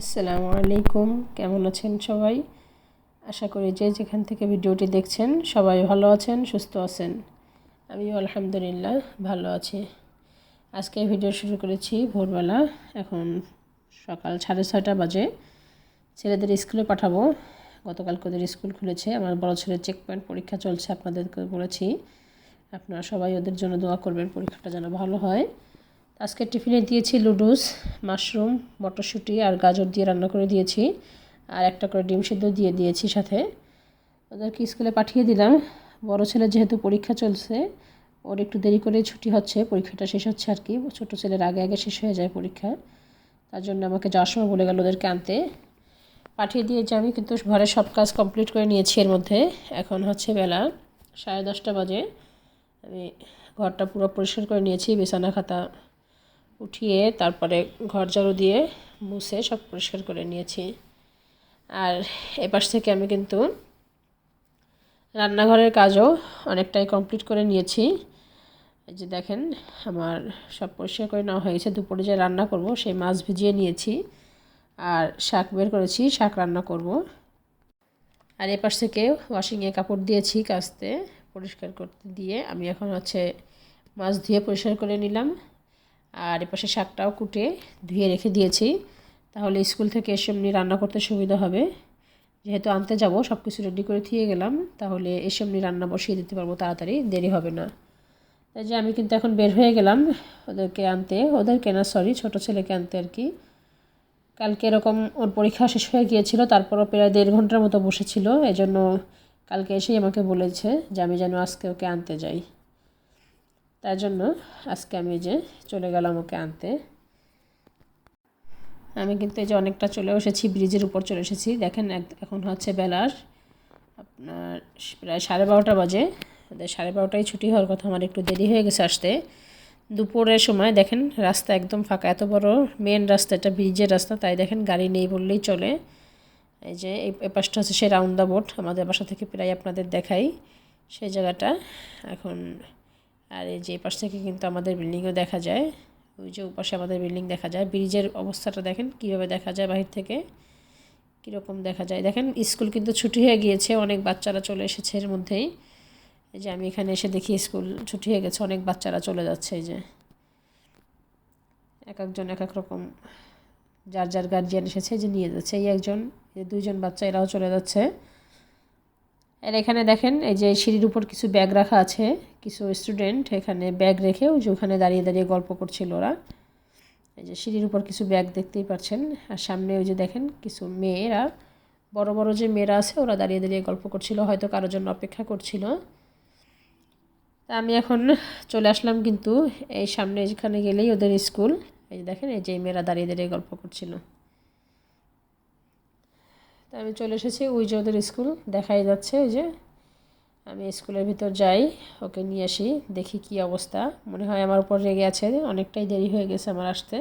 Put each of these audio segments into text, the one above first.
আসসালামু আলাইকুম। কেমন আছেন সবাই? আশা করি যে যেখান থেকে ভিডিওটি দেখছেন সবাই ভালো আছেন, সুস্থ আছেন। আমিও আলহামদুলিল্লাহ ভালো আছি। আজকে ভিডিও শুরু করেছি ভোরবেলা। এখন সকাল সাড়ে ছয়টা বাজে। ছেলেদের স্কুলে পাঠাবো। গতকাল ওদের স্কুল খুলেছে। আমার বড় ছেলের চেক পয়েন্ট পরীক্ষা চলছে আপনাদেরকে বলেছি। আপনারা সবাই ওদের জন্য দোয়া করবেন, পরীক্ষাটা যেন ভালো হয়। আজকে টিফিনে দিয়েছি লুডুস মাশরুম, মটরশুঁটি আর গাজর দিয়ে রান্না করে দিয়েছি। আর একটা করে ডিম সিদ্ধ দিয়ে দিয়েছি সাথে। ওদেরকে স্কুলে পাঠিয়ে দিলাম। বড় ছেলে যেহেতু পরীক্ষা চলছে, ওর একটু দেরি করে ছুটি হচ্ছে, পরীক্ষাটা শেষ হচ্ছে আর কি। ছোটো ছেলের আগে আগে শেষ হয়ে যায় পরীক্ষা। তার জন্য আমাকে যাওয়ার সময় বলে গেল ওদেরকে আনতে। পাঠিয়ে দিয়েছি আমি, কিন্তু ঘরের সব কাজ কমপ্লিট করে নিয়েছি এর মধ্যে। এখন হচ্ছে বেলা সাড়ে দশটা বাজে। আমি ঘরটা পুরো পরিষ্কার করে নিয়েছি, বিছানা, খাতা উঠিয়ে তারপরে ঘর ঝাড়ু দিয়ে মুছে সব পরিষ্কার করে নিয়েছি। আর এপাশ থেকে আমি কিন্তু রান্নাঘরের কাজও অনেকটাই কমপ্লিট করে নিয়েছি। এই যে দেখেন, আমার সব পরিষ্কার করে নেওয়া হয়েছে দুপুরে যে রান্না করব সেই মাছ ভিজিয়ে নিয়েছি আর শাক বের করেছি, শাক রান্না করব। আর এপাশ থেকে ওয়াশিংয়ে কাপড় দিয়েছি কাচতে পরিষ্কার করতে দিয়ে আমি এখন হচ্ছে মাছ ধুয়ে পরিষ্কার করে নিলাম। আর এপাশে শাকটাও কুটে ধুয়ে রেখে দিয়েছি। তাহলে স্কুল থেকে এসে এমনি রান্না করতে সুবিধা হবে। যেহেতু আনতে যাব সব কিছু রেডি করে থিয়ে গেলাম, তাহলে এসে এমনি রান্না বসিয়ে দিতে পারব তাড়াতাড়ি, দেরি হবে না। তাই যে আমি কিন্তু এখন বের হয়ে গেলাম ওদেরকে আনতে। ওদেরকে না সরি ছোটো ছেলেকে আনতে আর কি। কালকে এরকম ওর পরীক্ষা শেষ হয়ে গিয়েছিল, তারপরও প্রায় দেড় ঘণ্টার মতো বসেছিল। এজন্য কালকে এসেই আমাকে বলেছে যে আমি যেন আজকে ওকে আনতে যাই। তাই জন্য আজকে আমি যে চলে গেলাম ওকে আনতে। আমি কিন্তু এই যে অনেকটা চলে এসেছি, ব্রিজের উপর চলে এসেছি। দেখেন এখন হচ্ছে বেলার আপনার প্রায় সাড়ে বারোটা বাজে। সাড়ে বারোটায় ছুটি হওয়ার কথা, আমার একটু দেরি হয়ে গেছে আসতে। দুপুরের সময় দেখেন রাস্তা একদম ফাঁকা, এত বড় মেন রাস্তা, এটা ব্রিজের রাস্তা, তাই দেখেন গাড়ি নেই বললেই চলে। এই যে এই পাশটা হচ্ছে সেই রাউন্ড দা বোট আমাদের বাসা থেকে প্রায় আপনাদের দেখাই সেই জায়গাটা। এখন আর এই যে পাশ থেকে কিন্তু আমাদের বিল্ডিংও দেখা যায়। ওই যে ওপাশে আমাদের বিল্ডিং দেখা যায়। ব্রিজের অবস্থাটা দেখেন, কীভাবে দেখা যায় বাহির থেকে, কীরকম দেখা যায়। দেখেন, স্কুল কিন্তু ছুটি হয়ে গিয়েছে, অনেক বাচ্চারা চলে এসেছে এর মধ্যেই। এই যে আমি এখানে এসে দেখি স্কুল ছুটি হয়ে গেছে, অনেক বাচ্চারা চলে যাচ্ছে এই যে। এক একজন, এক এক রকম যার যার গার্জিয়ান এসেছে যে নিয়ে যাচ্ছে। এই একজন, এই দুইজন বাচ্চা, এরাও চলে যাচ্ছে। আর এখানে দেখেন, এই যে সিঁড়ির উপর কিছু ব্যাগ রাখা আছে। কিছু স্টুডেন্ট এখানে ব্যাগ রেখে ওই যে ওখানে দাঁড়িয়ে দাঁড়িয়ে গল্প করছিল ওরা। এই যে সিঁড়ির উপর কিছু ব্যাগ দেখতেই পাচ্ছেন। আর সামনে ওই যে দেখেন কিছু মেয়েরা, বড় বড় যে মেয়েরা আছে ওরা দাঁড়িয়ে দাঁড়িয়ে গল্প করছিল, হয়তো কারোর জন্য অপেক্ষা করছিল। তা আমি এখন চলে আসলাম কিন্তু এই সামনে যেখানে গেলেই ওদের স্কুল এই যে দেখেন, এই যে মেয়েরা দাঁড়িয়ে দাঁড়িয়ে গল্প করছিল। তা আমি চলে এসেছি, ওই যে ওদের স্কুল দেখাই যাচ্ছে, ওই যে আমি স্কুলের ভিতর যাই, ওকে নিয়ে আসি, দেখি কি অবস্থা। মনে হয় আমার উপর রেগে আছে, অনেকটাই দেরি হয়ে গেছে আমার আসতে।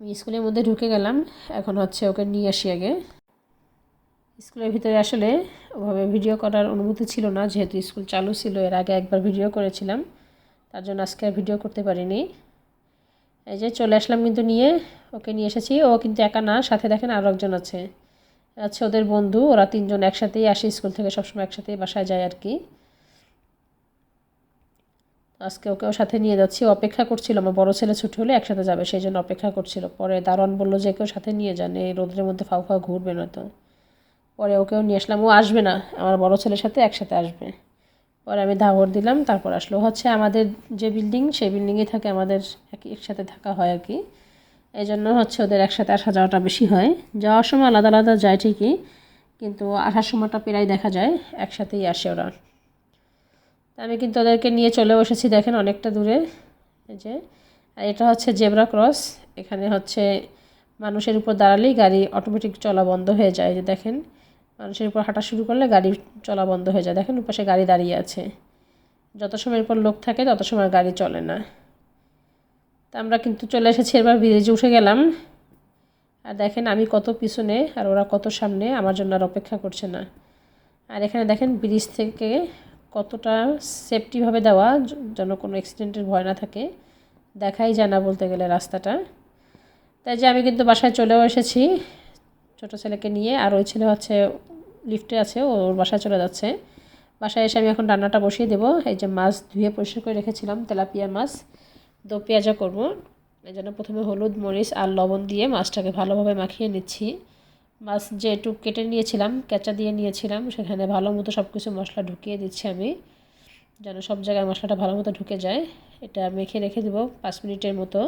আমি স্কুলের মধ্যে ঢুকে গেলাম, এখন হচ্ছে ওকে নিয়ে আসি আগে। স্কুলের ভিতরে আসলে ওভাবে ভিডিও করার অনুমতি ছিল না, যেহেতু স্কুল চালু ছিল, এর আগে একবার ভিডিও করেছিলাম। তার জন্য আজকে আর ভিডিও করতে পারিনি। এই যে চলে আসলাম কিন্তু নিয়ে, ওকে নিয়ে এসেছি। ও কিন্তু একা না, সাথে দেখেন আরও একজন আছে। আচ্ছা ওদের বন্ধু, ওরা তিনজন একসাথেই আসে, স্কুল থেকে সবসময় একসাথেই বাসায় যায় আর কি। আজকে ওকেও সাথে নিয়ে যাচ্ছি। অপেক্ষা করছিল, আমার বড় ছেলে ছুটি হলে একসাথে যাবে, সেই জন্য অপেক্ষা করছিল। পরে দারোয়ান বলল যে কেউ সাথে নিয়ে যান, এই রোদের মধ্যে ফাউ ফাউ ঘুরবে না তো পরে ওকেও নিয়ে আসলাম, ও আসবে না, আমার বড় ছেলের সাথে একসাথে আসবে। পরে আমি ধাবর দিলাম, তারপর আসলো। হচ্ছে আমাদের যে বিল্ডিং সেই বিল্ডিংয়ে থাকে, আমাদের একসাথে থাকা হয় আর কি। এই জন্য হচ্ছে ওদের একসাথে আসা যাওয়াটা বেশি হয়। যাওয়ার সময় আলাদা আলাদা যায় ঠিকই, কিন্তু আসার সময়টা প্রায় দেখা যায়, একসাথেই আসে ওরা। আমি কিন্তু ওদেরকে নিয়ে চলে বসেছি দেখেন অনেকটা দূরে। এই যে এটা হচ্ছে জেব্রা ক্রস। এখানে হচ্ছে মানুষের উপর দাঁড়ালেই গাড়ি অটোমেটিক চলা বন্ধ হয়ে যায়, যে দেখেন। মানুষের উপর হাঁটা শুরু করলে গাড়ি চলা বন্ধ হয়ে যায়। দেখেন উপাশে গাড়ি দাঁড়িয়ে আছে। যত সময়ের পর লোক থাকে, তত সময় গাড়ি চলে না। তা আমরা কিন্তু চলে এসেছি, এবার ব্রিজে উঠে গেলাম। আর দেখেন আমি কত পিছনে আর ওরা কত সামনে, আমার জন্য আর অপেক্ষা করছে না। আর এখানে দেখেন ব্রিজ থেকে কতটা সেফটিভাবে দেওয়া, যেন কোনো অ্যাক্সিডেন্টের ভয় না থাকে। দেখাই যায় না বলতে গেলে রাস্তাটা। তাই যে আমি কিন্তু বাসায় চলেও এসেছি, ছোটো ছেলেকে নিয়ে। আর ওই ছেলে হচ্ছে লিফটে আছে ওর বাসায় চলে যাচ্ছে। বাসায় এসে আমি এখন রান্নাটা বসিয়ে দেবো। এই যে মাছ ধুয়ে পরিষ্কার করে রেখেছিলাম তেলাপিয়া মাছ। দো পেঁয়াজা করব। এই জন্য প্রথমে হলুদ, মরিচ আর লবণ দিয়ে মাছটাকে ভালোভাবে মাখিয়ে নিচ্ছি। মাছ যে একটু কেটে নিয়েছিলাম, কেঁচা দিয়ে নিয়েছিলাম, সেখানে ভালো মতো সব কিছু মশলা ঢুকিয়ে দিচ্ছি আমি, যেন সব জায়গায় মশলাটা ভালো মতো ঢুকে যায়। এটা মেখে রেখে দেবো পাঁচ মিনিটের মতো।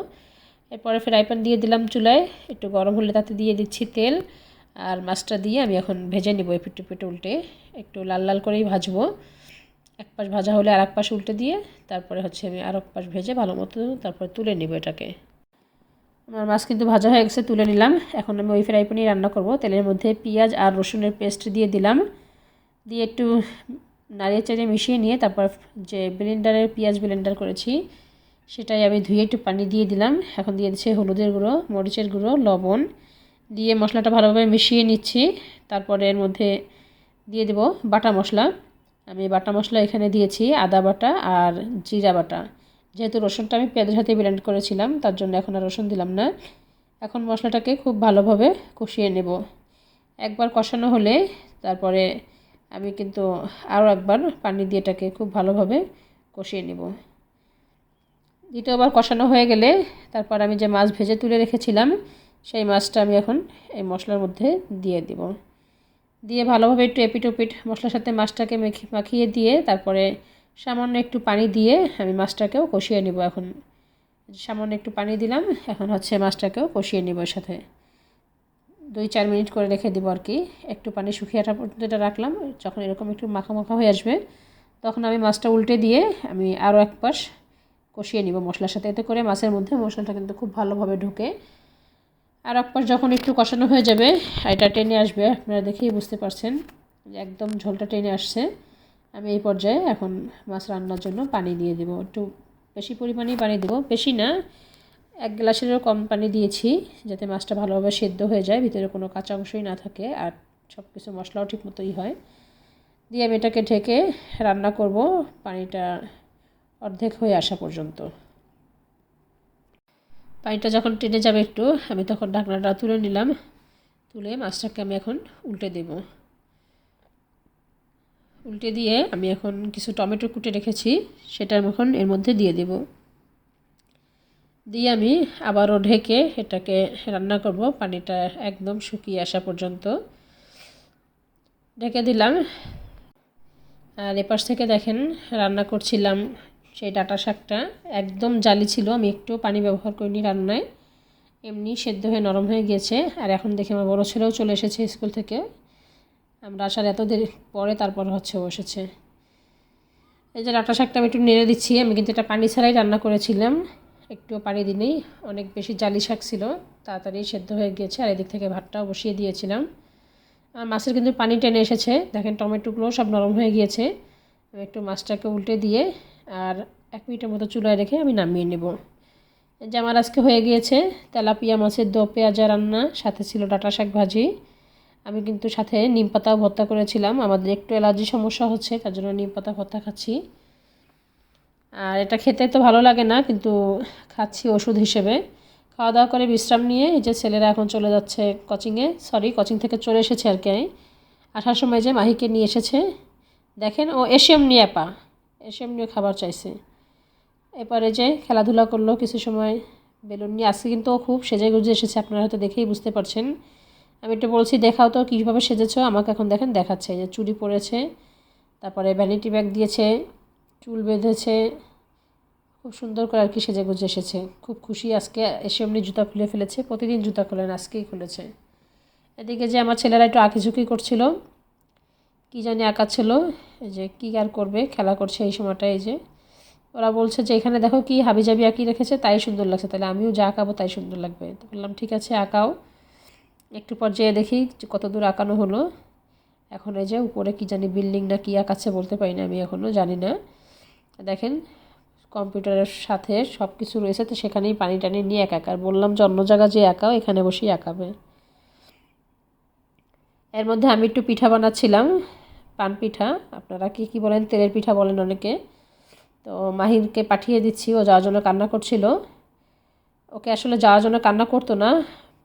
এরপরে ফ্রাই প্যান দিয়ে দিলাম চুলায়, একটু গরম হলে তাতে দিয়ে দিচ্ছি তেল। আর মাছটা দিয়ে আমি এখন ভেজে নেব এপিট পিট উল্টে, একটু লাল লাল করেই ভাজবো। এক পাশ ভাজা হলে আর এক পাশ উল্টে দিয়ে তারপরে হচ্ছে আমি আর এক পাশ ভেজে ভালো মতো তারপরে তুলে নেব এটাকে। আমার মাছ কিন্তু ভাজা হয়ে গেছে, তুলে নিলাম। এখন আমি ওই ফ্রাই প্যানই রান্না করব। তেলের মধ্যে পেঁয়াজ আর রসুনের পেস্ট দিয়ে দিলাম। দিয়ে একটু নাড়িয়ে চাড়িয়ে মিশিয়ে নিয়ে তারপর যে ব্লেন্ডারের পেঁয়াজ ব্লেন্ডার করেছি, সেটাই আমি ধুয়ে একটু পানি দিয়ে দিলাম। এখন দিয়ে দিচ্ছি হলুদের গুঁড়ো, মরিচের গুঁড়ো, লবণ। দিয়ে মশলাটা ভালোভাবে মিশিয়ে নিচ্ছি। তারপরে এর মধ্যে দিয়ে দেব বাটা মশলা। আমি বাটা মশলা এখানে দিয়েছি, আদা বাটা আর জিরা বাটা। যেহেতু রসুনটা আমি পেঁয়াজের সাথে ব্লেন্ড করেছিলাম, তার জন্য এখন আর রসুন দিলাম না। এখন মশলাটাকে খুব ভালোভাবে কষিয়ে নেব। একবার কষানো হলে তারপরে আমি কিন্তু আরও একবার পানি দিয়ে এটাকে খুব ভালোভাবে কষিয়ে নেব। দ্বিতীয়বার কষানো হয়ে গেলে তারপর আমি যে মাছ ভেজে তুলে রেখেছিলাম, সেই মাছটা আমি এখন এই মশলার মধ্যে দিয়ে দিব। দিয়ে ভালোভাবে একটু এপিট ওপিট মশলার সাথে মাছটাকে মাখিয়ে দিয়ে তারপরে সামান্য একটু পানি দিয়ে আমি মাছটাকেও কষিয়ে নিব এখন। সামান্য একটু পানি দিলাম, এখন হচ্ছে মাছটাকেও কষিয়ে নিব এর সাথে। দুই চার মিনিট করে রেখে দিব আর কি। একটু পানি শুকিয়ে পর্যন্ত এটা রাখলাম, যখন এরকম একটু মাখা মাখা হয়ে আসবে, তখন আমি মাছটা উল্টে দিয়ে আমি আরও এক পাশ কষিয়ে নিব মশলার সাথে। এতে করে মাছের মধ্যে মশলাটা কিন্তু খুব ভালোভাবে ঢুকে আর এক পাশ যখন একটু কষানো হয়ে যাবে, এটা টেনে আসবে, আপনারা দেখেই বুঝতে পারছেন যে একদম ঝোলটা টেনে আসছে। আমি এই পর্যায়ে এখন মাছ রান্নার জন্য পানি দিয়ে দেবো। একটু বেশি পরিমাণেই পানি দেবো। বেশি না, এক গ্লাসেরও কম পানি দিয়েছি, যাতে মাছটা ভালোভাবে সেদ্ধ হয়ে যায়, ভিতরে কোনো কাঁচা অংশই না থাকে আর সব কিছু মশলাও ঠিক মতোই হয়। দিয়ে আমি এটাকে ঢেকে রান্না করব, পানিটা অর্ধেক হয়ে আসা পর্যন্ত। পানিটা যখন টেনে যাবে একটু, আমি তখন ঢাকনাটা তুলে নিলাম। তুলে মাছটাকে আমি এখন উল্টে দেব। উল্টে দিয়ে আমি এখন কিছু টমেটো কুটে রেখেছি, সেটা আমি এখন এর মধ্যে দিয়ে দেব। দিয়ে আমি আবারও ঢেকে এটাকে রান্না করব, পানিটা একদম শুকিয়ে আসা পর্যন্ত। ঢেকে দিলাম। আর এপাশ থেকে দেখেন রান্না করছিলাম সেই ডাটা শাকটা একদম জালি ছিল, আমি একটু পানি ব্যবহার করিনি রান্নায়। এমনি সেদ্ধ হয়ে, নরম হয়ে গিয়েছে। আর এখন দেখে আমার বড়ো ছেলেও চলে এসেছে স্কুল থেকে। আমরা আসার এত দেরি, পরে তারপর হচ্ছে বসেছে এই যে ডাটা শাকটা আমি একটু নেড়ে দিচ্ছি, আমি কিন্তু এটা পানি ছাড়াই রান্না করেছিলাম। একটু পানি দিনেই অনেক বেশি জালি শাক ছিল, তাড়াতাড়ি সেদ্ধ হয়ে গিয়েছে। আর এদিক থেকে ভাতটাও বসিয়ে দিয়েছিলাম। আর মাছের কিন্তু পানি টেনে এসেছে। দেখেন টমেটোগুলো সব নরম হয়ে গিয়েছে। আমি একটু মাছটাকে উল্টে দিয়ে আর এক মিনিটের মতো চুলায় রেখে আমি নামিয়ে নেব। যে আমার আজকে হয়ে গিয়েছে তেলাপিয়া মাছের দো পেঁয়াজা রান্না, সাথে ছিল ডাটা শাক ভাজি। আমি কিন্তু সাথে নিম পাতাও ভর্তা করেছিলাম। আমাদের একটু অ্যালার্জি সমস্যা হচ্ছে, তার জন্য নিম পাতা ভর্তা খাচ্ছি। আর এটা খেতে তো ভালো লাগে না, কিন্তু খাচ্ছি ওষুধ হিসেবে। খাওয়া দাওয়া করে বিশ্রাম নিয়ে এই যে ছেলেরা এখন চলে যাচ্ছে কোচিংয়ে, সরি, কোচিং থেকে চলে এসেছে আর কি। আমি আসার সময় যে মাহিকে নিয়ে এসেছে। দেখেন ও এসিয়াম নিয়ে পা এসিয়াম নিয়ে খাবার চাইছে। এরপরে যে খেলাধুলা করল কিছু সময় বেলুন নিয়ে আসছে কিন্তু খুব সেজে গুজে এসেছে, আপনারা হয়তো দেখেই বুঝতে পারছেন। আমি একটু বলছি, দেখাও তো কীভাবে সেজেছো, আমাকে এখন দেখেন, দেখাচ্ছে যে চুড়ি পরেছে, তারপরে ভ্যানিটি ব্যাগ দিয়েছে, চুল বেঁধেছে, খুব সুন্দর করে আর কি সেজে গুজে এসেছে। খুব খুশি আজকে, এসে এমনি জুতা খুলে ফেলেছে, প্রতিদিন জুতা খোলেন আজকেই খুলেছে। এদিকে যে আমার ছেলেরা একটু আঁকিঝুঁকি করছিল, কী জানি ছিল এই যে কী আর করবে, খেলা করছে এই সময়টা এই যে। ওরা বলছে যে, এখানে দেখো কি হাবিজাবি আঁকি রেখেছে, তাই সুন্দর লাগছে। তাহলে আমিও যা আঁকাবো তাই সুন্দর লাগবে। তো বললাম, ঠিক আছে, আঁকাও। একটু পর যেয়ে দেখি কত দূর আঁকানো হলো। এখন এই যে উপরে কি জানি বিল্ডিং না কী আঁকাচ্ছে বলতে পারি না আমি এখনও জানি না। দেখেন, কম্পিউটারের সাথে সব কিছু রয়েছে, তো সেখানেই পানি টানি নিয়ে একাকার বললাম যে, অন্য জায়গা যে একাও এখানে বসেই একাবে এর মধ্যে আমি একটু পিঠা বানাচ্ছিলাম। পান পিঠা। আপনারা কি কি বলেন? তেলের পিঠা বলেন অনেকে। তো মাহিরকে পাঠিয়ে দিচ্ছি, ও যাওয়ার জন্য কান্না করছিল। ওকে আসলে যাওয়ার জন্য কান্না করতো না।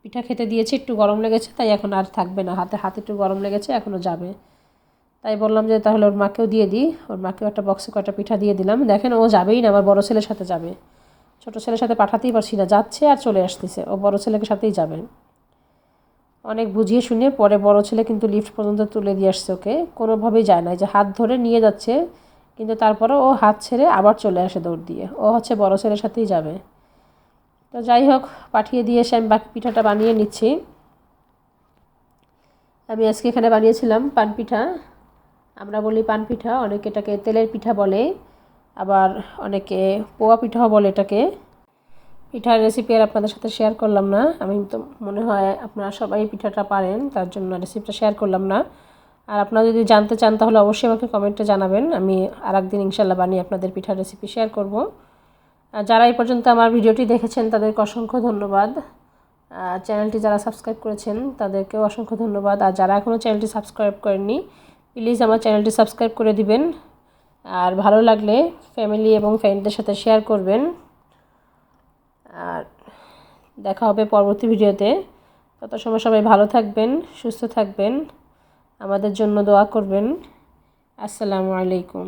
পিঠা খেতে দিয়েছি, একটু গরম লেগেছে, তাই এখন আর থাকবে না। হাতে হাতে একটু গরম লেগেছে, এখনও যাবে। তাই বললাম যে তাহলে ওর মাকেও দিয়ে দিই। ওর মাকেও একটা বক্সে কয়েকটা পিঠা দিয়ে দিলাম। দেখেন ও যাবেই না, আমার বড় ছেলের সাথে যাবে। ছোট ছেলের সাথে পাঠাতেই পারছি না, যাচ্ছে আর চলে আসতেছে। ও বড় ছেলেকে সাথেই যাবে। অনেক বুঝিয়ে শুনিয়ে পরে বড় ছেলে কিন্তু লিফট পর্যন্ত তুলে দিয়ে আসছে ওকে। কোনোভাবেই যায় না যে হাত ধরে নিয়ে যাচ্ছে, কিন্তু তারপরে ও হাত ছেড়ে আবার চলে আসে দৌড় দিয়ে। ও হচ্ছে বড় ছেলের সাথেই যাবে। তো যাই হোক, পাঠিয়ে দিয়ে এসে আমি বাকি পিঠাটা বানিয়ে নিচ্ছি। আমি আজকে এখানে বানিয়েছিলাম পান পিঠা। আমরা বলি পান পিঠা, অনেকে এটাকে তেলের পিঠা বলে, আবার অনেকে পোয়া পিঠাও বলে এটাকে। পিঠার রেসিপি আর আপনাদের সাথে শেয়ার করলাম না। আমি তো মনে হয় আপনারা সবাই পিঠাটা পারেন, তার জন্য রেসিপিটা শেয়ার করলাম না। আর আপনারা যদি জানতে চান, তাহলে অবশ্যই আমাকে কমেন্টে জানাবেন। আমি আর একদিন ইনশাল্লাহ বানিয়ে আপনাদের পিঠার রেসিপি শেয়ার করব। আর যারা এই পর্যন্ত আমার ভিডিওটি দেখেছেন, তাদেরকে অসংখ্য ধন্যবাদ। চ্যানেলটি যারা সাবস্ক্রাইব করেছেন, তাদেরকেও অসংখ্য ধন্যবাদ। আর যারা এখনও চ্যানেলটি সাবস্ক্রাইব করেননি প্লিজ আমার চ্যানেলটি সাবস্ক্রাইব করে দিবেন। আর ভালো লাগলে ফ্যামিলি এবং ফ্রেন্ডদের সাথে শেয়ার করবেন। আর দেখা হবে পরবর্তী ভিডিওতে। তত সময় সবাই ভালো থাকবেন, সুস্থ থাকবেন। আমাদের জন্য দোয়া করবেন। আসসালামু আলাইকুম।